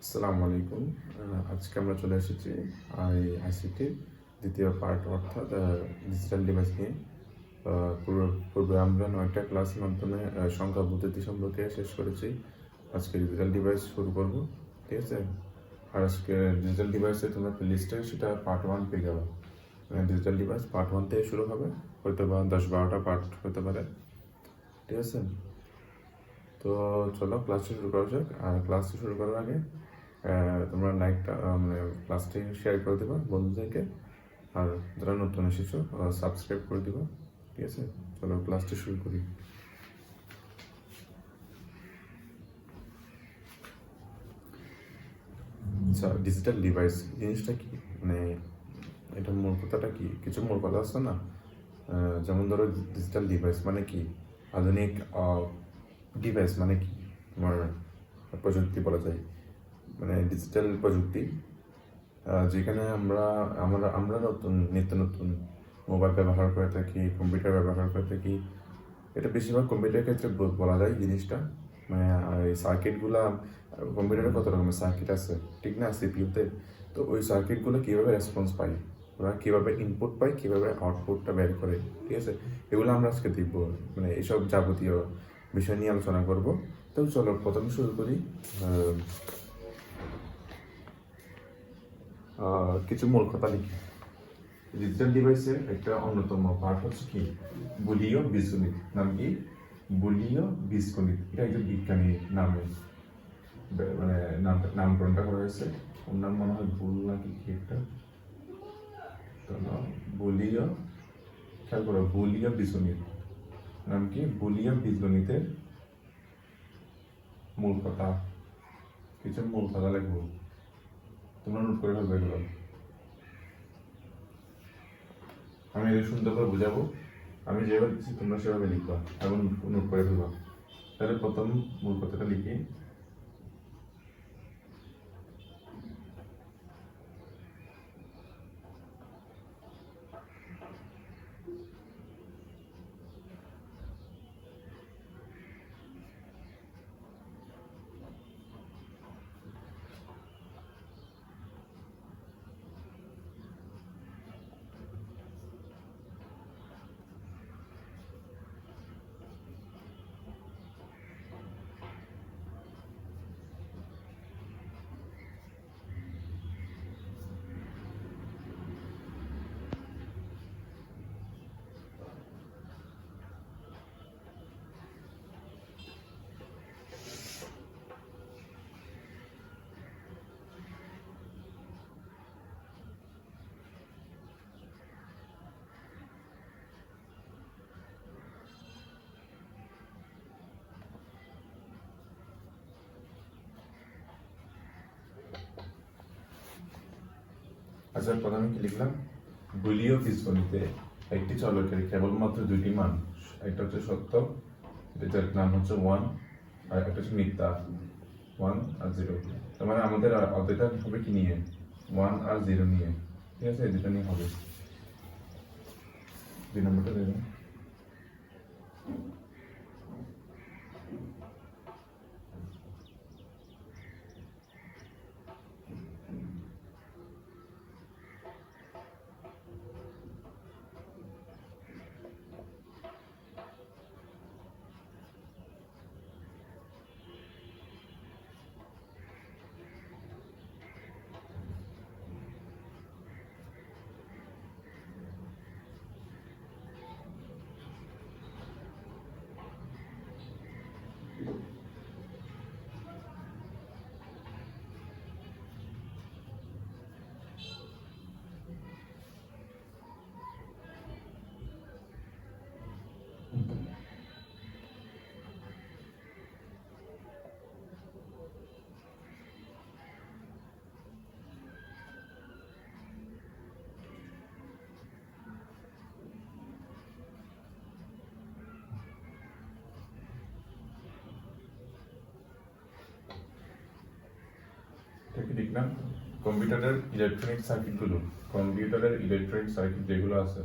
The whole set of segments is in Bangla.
আসসালামু আলাইকুম। আজকে আমরা চলে এসেছি আই আইসিটি দ্বিতীয় পার্ট অর্থাৎ ডিজিটাল ডিভাইস নিয়ে। পূর্ব- আমরা নয়টা ক্লাসের মাধ্যমে সংখ্যা পদ্ধতি সম্পর্কে শেষ করেছি। আজকে ডিজিটাল ডিভাইস শুরু করব, ঠিক আছে? আর আজকে ডিজিটাল ডিভাইসে তোমরা লিস্টে সেটা পার্ট ওয়ান পেয়ে যাবে। ডিজিটাল ডিভাইস পার্ট ওয়ান থেকে শুরু হবে, হয়তো বা দশ বারোটা পার্ট হতে পারে, ঠিক আছে? তো চলো ক্লাসটা শুরু করা যাক। আর ক্লাসটা শুরু করার আগে তোমরা লাইকটা মানে ক্লাসটি শেয়ার করে দেবা বন্ধুদেরকে। আর যারা নতুন এসেছ সাবস্ক্রাইব করে দিবা। ঠিক আছে? চলো ক্লাসটি শুরু করি। আচ্ছা ডিজিটাল ডিভাইস জিনিসটা কি? মানে এটা মূল কথাটা কি? কিছু মূল কথা আছে না? যেমন ধরো ডিজিটাল ডিভাইস মানে কি? আধুনিক ডিভাইস মানে কি? তোমার প্রযুক্তি বলা যায়। মানে ডিজিটাল প্রযুক্তি যেখানে আমরা আমরা আমরা নতুন, নিত্য নতুন মোবাইল ব্যবহার করে থাকি কম্পিউটার ব্যবহার করে থাকি। এটা বেশিরভাগ কম্পিউটারের ক্ষেত্রে বলা যায় জিনিসটা। মানে এই সার্কিটগুলা কম্পিউটারে কত রকমের সার্কিট আছে, ঠিক না? সিপিইউতে তো ওই সার্কিটগুলো কীভাবে রেসপন্স পাই ওরা কীভাবে ইনপুট পায়, কীভাবে আউটপুটটা বের করে, ঠিক আছে? এগুলো আমরা আজকে দেখব। মানে এইসব যাবতীয় বিষয় নিয়ে আলোচনা করব। তো চলো, প্রথমে শুরু করি। কিছু মূল কথা লিখি। ডিজিটাল ডিভাইসের একটা অন্যতম পার্ট হচ্ছে কি? বুলীয় বীজগণিত। নাম কি? বুলীয় বীজগণিত। এটা একজন বিজ্ঞানী নামে মানে নাম, নামকরণটা করা হয়েছে। ওর নাম মনে হয় ভুল নাকি কি একটা? বুলীয় খেয়াল করো বুলীয় বীজগণিত। নাম কি? বুলীয় বীজগণিতের মূল কথা। কিছু মূল কথা লিখব। তোমরা নোট করে ফেলবে এগুলো। আমি এগুলো সুন্দর করে বোঝাবো। আমি যেভাবে দিচ্ছি তোমরা সেভাবে লিখবা এবং নোট করে ফেলবা। তাহলে প্রথম মূল কথাটা লিখি। আচ্ছা প্রথমে কি লিখলাম বুলীয় বীজগণিতে একটি চলকের কেবলমাত্র দুইটি মান, একটা হচ্ছে সত্য এটার নাম হচ্ছে ওয়ান আর একটা হচ্ছে মিথ্যা ওয়ান আর জিরো তার মানে আমাদের অর্ধেকটা হবে কি নিয়ে? ওয়ান আর জিরো নিয়ে। ঠিক আছে? এই দুটো নিয়ে হবে। দুই নম্বরটা দেবেন এটা দেখলাম, কম্পিউটারের ইলেকট্রনিক সার্কিটগুলো কম্পিউটারের ইলেকট্রনিক সার্কিট যেগুলো আছে,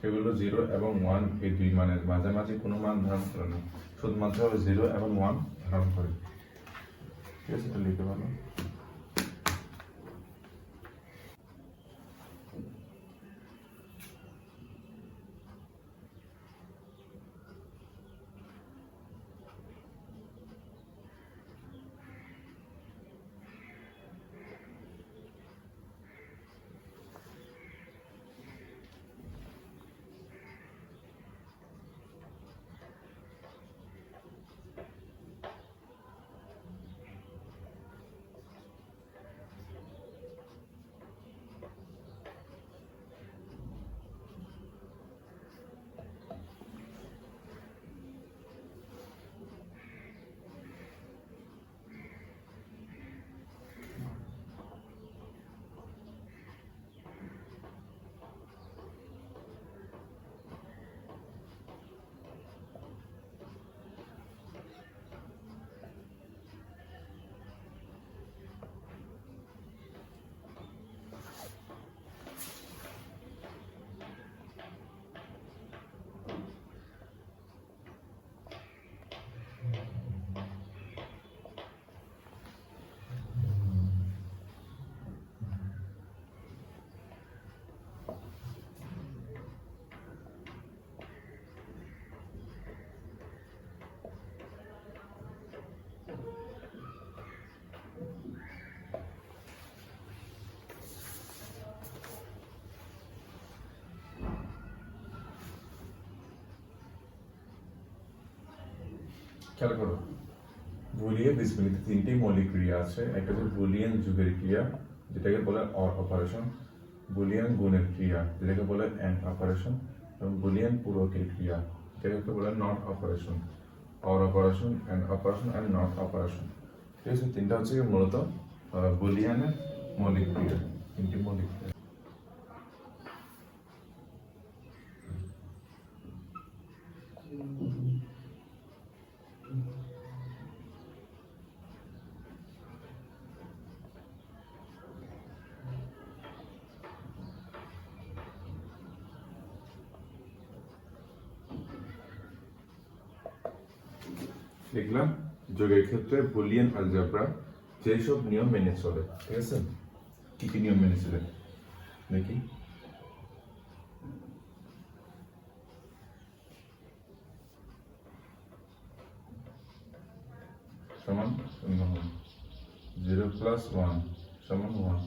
সেগুলো জিরো এবং ওয়ান এই দুই মানের মাঝামাঝি কোনো মান ধারণ করে না, শুধুমাত্র জিরো এবং ওয়ান ধারণ করে। ঠিক আছে লিখতে পারো খেয়াল করো। বুলিয়ান বীজগণিতে তিনটি মৌলিক ক্রিয়া আছে। একটা হচ্ছে বুলিয়ান যুগের ক্রিয়া, যেটাকে বলে অর অপারেশন বুলিয়ান গুণের ক্রিয়া, যেটাকে বলে অ্যান্ড অপারেশন এবং বুলিয়ান পূরকের ক্রিয়া, যেটাকে বলে not operation or operation and operation and not operation ঠিক আছে, তিনটা হচ্ছে মূলত বুলিয়ানের মৌলিক ক্রিয়া, তিনটি মৌলিক ক্রিয়া লিখলাম যোগের ক্ষেত্রে বুলিয়ান আলজেব্রা যেসব নিয়ম মেনে চলে, ঠিক আছে? কি কি নিয়ম মেনে চলে? দেখি সমান জিরো প্লাস ওয়ান সমান ওয়ান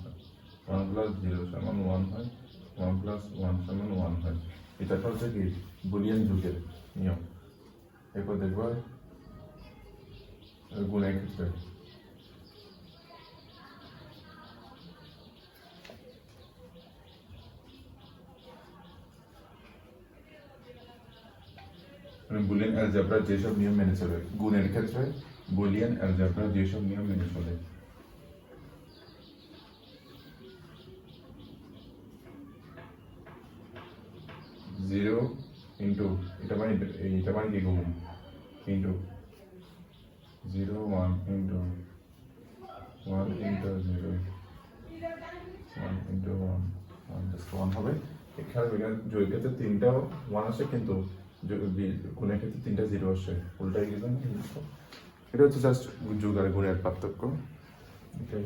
ওয়ান প্লাস জিরো সমান ওয়ান হয়। ওয়ান প্লাস ওয়ান সমান ওয়ান হয়। এটা হচ্ছে কি? বুলিয়ান যুগের নিয়ম। এরপর দেখবা গুণের ক্ষেত্রে মানে বুলিয়ান অ্যালজেব্রা যেসব নিয়ম মেনে চলে গুণের ক্ষেত্রে বুলিয়ান অ্যালজেব্রা যেসব নিয়ম মেনে চলে জিরো ইন্টু এটা মানে এটা মানে কি গুণ into zero one into one into zero. One into one one just one হবে। এখানে বিজ্ঞান জৈব তিনটাও ওয়ান আসে, কিন্তু গুণের ক্ষেত্রে তিনটা জিরো আসে। উল্টাই গেছে? এটা হচ্ছে জাস্ট যুগ আর গুণের পার্থক্য। এটাই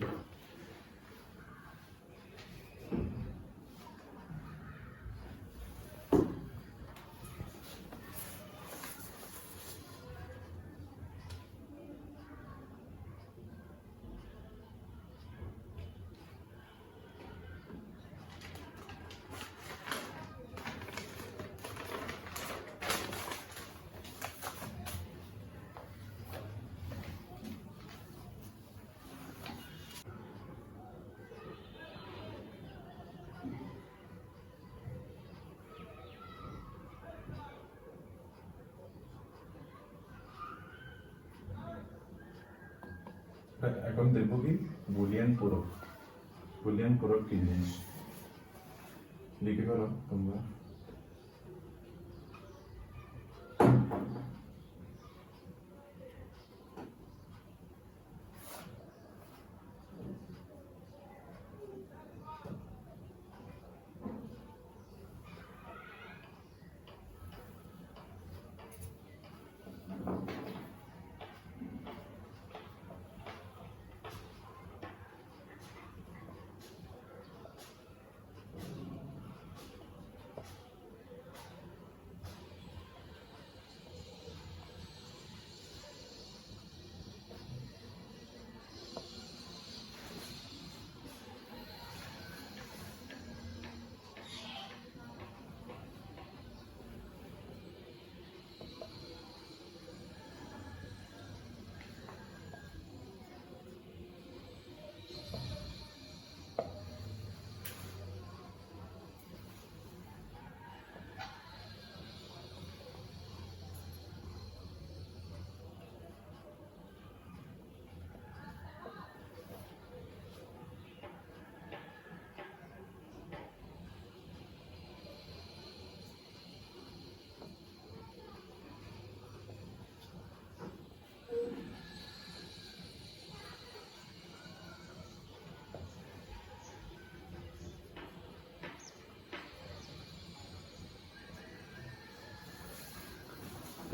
এখন দেখব কি বুলিয়ান পূরক বুলিয়ান পূরক কি জিনিস লিখে করো তোমরা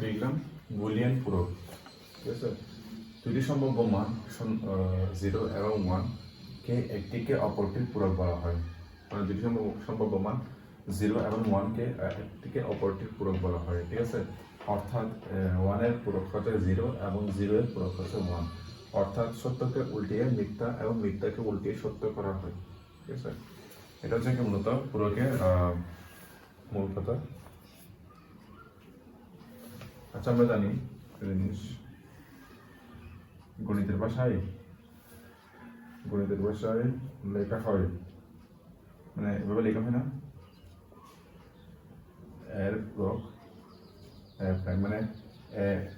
লিখলাম বুলিয়ান পূরক। ঠিক আছে? দুটি সম্ভাব্য মান জিরো এবং ওয়ান কে একটিকে অপরটির পূরক বলা হয়। মানে দুটি সম্ভাব্য মান জিরো এবং ওয়ানকে একটিকে অপরটির পূরক বলা হয়। ঠিক আছে? অর্থাৎ ওয়ানের পূরক হচ্ছে জিরো এবং জিরো এর পূরক হচ্ছে ওয়ান অর্থাৎ সত্যকে উল্টিয়ে মিথ্যা এবং মিথ্যাকে উল্টিয়ে সত্য করা হয়। ঠিক আছে? এটা হচ্ছে কি মূলত পূরকের মূল কথা। আচ্ছা আমরা জানি জিনিস গণিতের ভাষায় গণিতের ভাষায় লেখা হয়। মানে এভাবে লেখা হয় না। এর মানে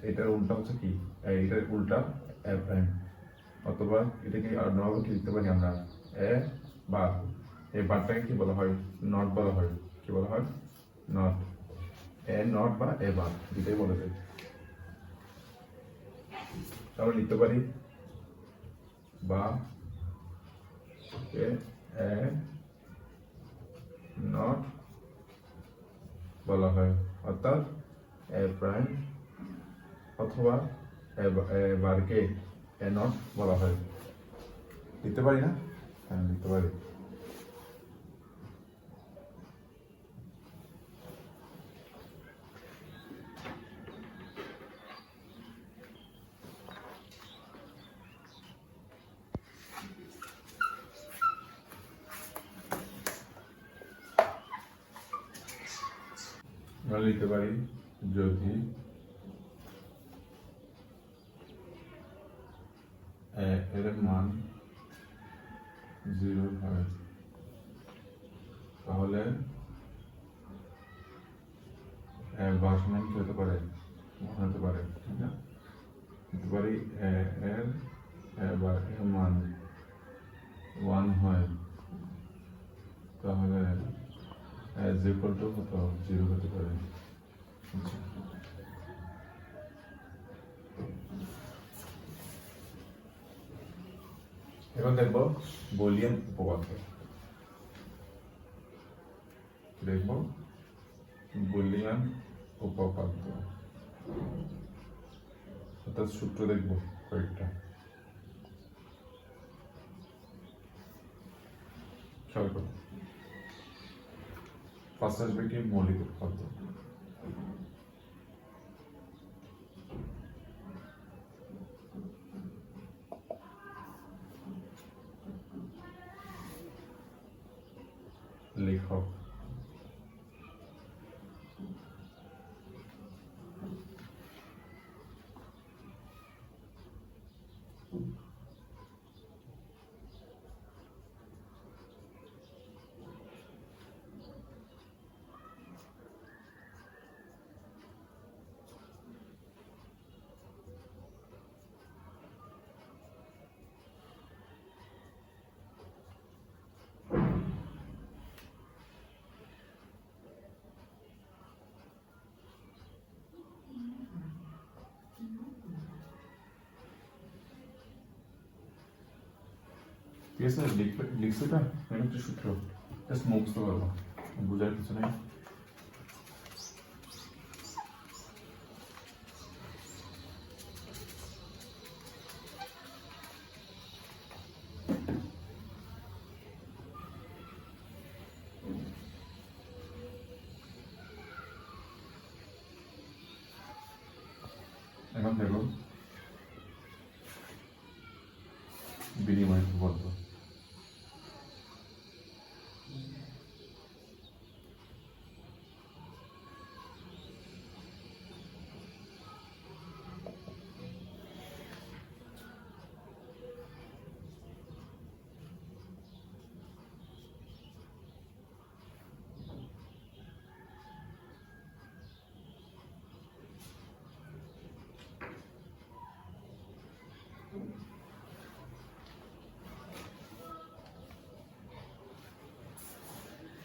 এটার উল্টা হচ্ছে কি? এটার উল্টা এ প্রাইম। অথবা এটাকে অন্যভাবে কি লিখতে পারি আমরা? এ বা এই বারটাকে কি বলা হয়? নট বলা হয়। কি বলা হয়? নট। এ নট বা, এ বার দুটাই বলা যায় তাহলে লিখতে পারি, বা, এ নট বলা হয়। অর্থাৎ, এ প্রাইম অথবা বা- বারকে এ নট বলা হয়। লিখতে পারি না? হ্যাঁ লিখতে পারি আমরা লিখতে পারি যদি এ- এর মান জিরো হয় তাহলে এ বার সমান কি হতে পারে হতে পারে ঠিক না? লিখতে পারি এর এ বার এর মান ওয়ান হয়, তাহলে অ্যাজ ইকুয়াল কত? জিরো হতে পারে। আচ্ছা। এবার দেখব বলিয়ান উপপাদ্য। দেখব বলিয়ান উপপাদ্য অর্থাৎ সূত্র দেখব কয়েকটা। করো। ফার্স্ট আসবে কি মৌলিক উৎপাদ্য ঠিক আছে লিখছে এটা মানে একটা সূত্র জাস্ট মুখস্থ করব বোঝার কিছু নেই এখন দেখো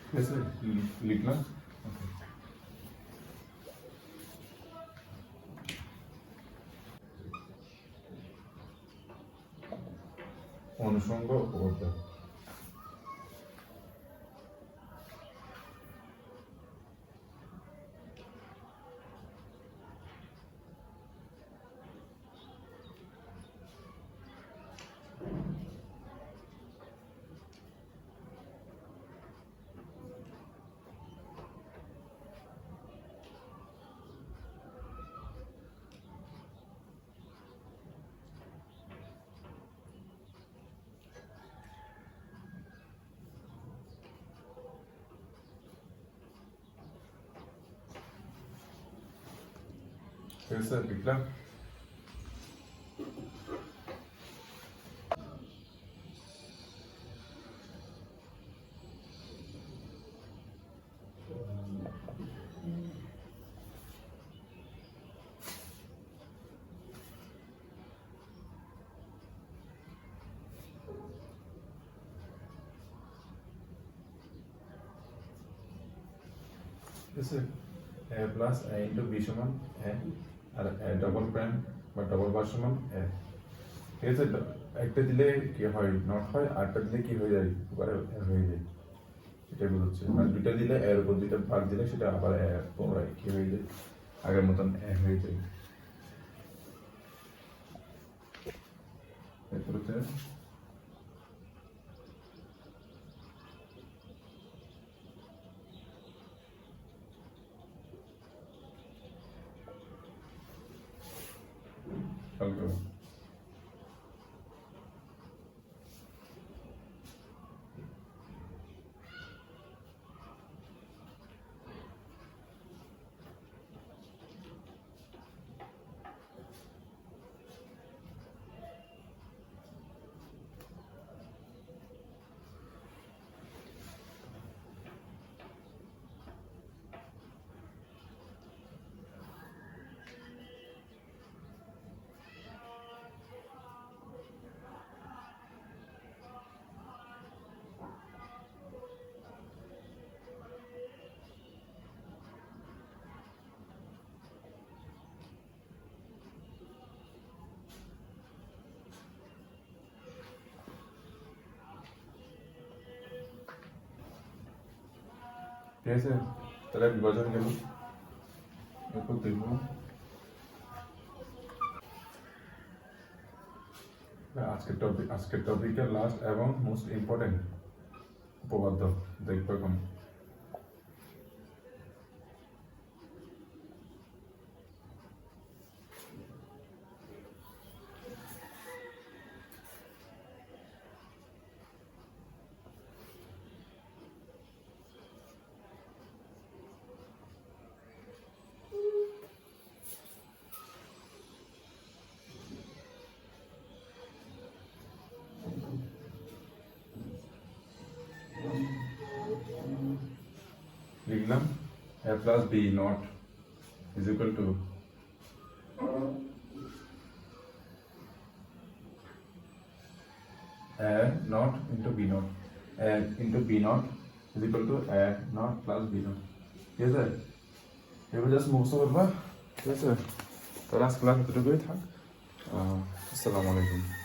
ঠিক আছে লিখলাম फिर से पिघला प्लस ए इंटू बी समान है। আর ডবল প্রাইম বা ডবল বার সমান এ, ঠিক আছে? একটা দিলে কি হয় নট হয় আরটা দিলে কি হয়ে যায়? এবারে হয়ে যায়। এটাই বোঝাচ্ছে। মানে দুটা দিলে এর উপর দুইটা ভাগ দিলে সেটা আবার পুনরায় কি হয়ে যায়? আগের মতন, এ, হয়ে যায়। এরপর ঠিক আছে তাহলে বিভাজন গেল এরপর দেখব আজকের টপিক আজকের টপিকের লাস্ট এবং মোস্ট ইম্পর্টেন্ট উপপাদ্য দেখব এখন লিখলাম a plus B not is equal to a not into b not a into b not is equal to a not plus b not ঠিক আছে এবার জাস্ট মুখস্থ করবা ঠিক আছে তাহলে আজকে ক্লাস এতটুকুই থাক আসসালামু আলাইকুম